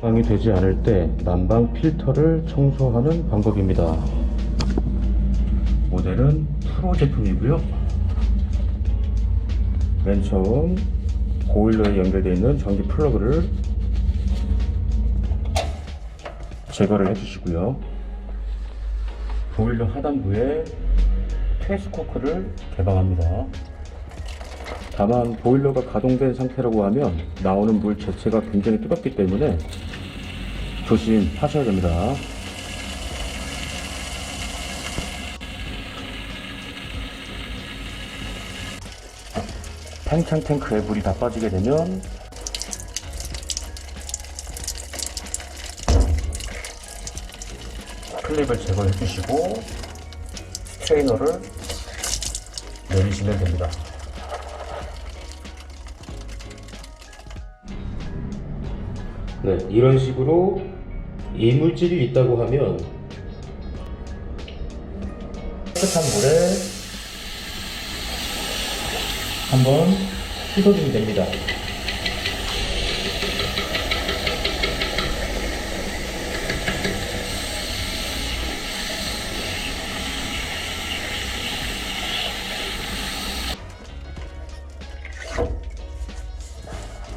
난방이 되지 않을 때 난방 필터를 청소하는 방법입니다. 모델은 프로 제품이고요. 맨 처음 보일러에 연결되어 있는 전기 플러그를 제거를 해주시고요. 보일러 하단부에 퇴스코크를 개방합니다. 다만 보일러가 가동된 상태라고 하면 나오는 물 자체가 굉장히 뜨겁기 때문에 조심하셔야 됩니다. 탱창 탱크에 물이 다 빠지게 되면 클립을 제거해 주시고 스트레이너를 내리시면 됩니다. 네, 이런 식으로 이물질이 있다고 하면 깨끗한 물에 한번 씻어주면 됩니다.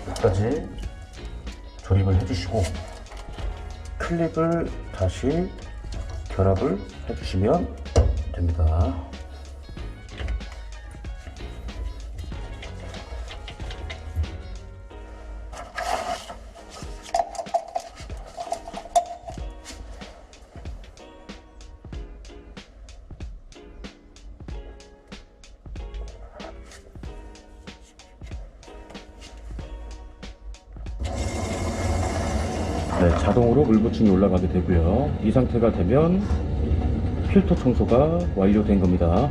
끝까지 조립을 해주시고 클립을 다시 결합을 해주시면 됩니다. 네, 자동으로 물 부침이 올라가게 되고요. 이 상태가 되면 필터 청소가 완료된 겁니다.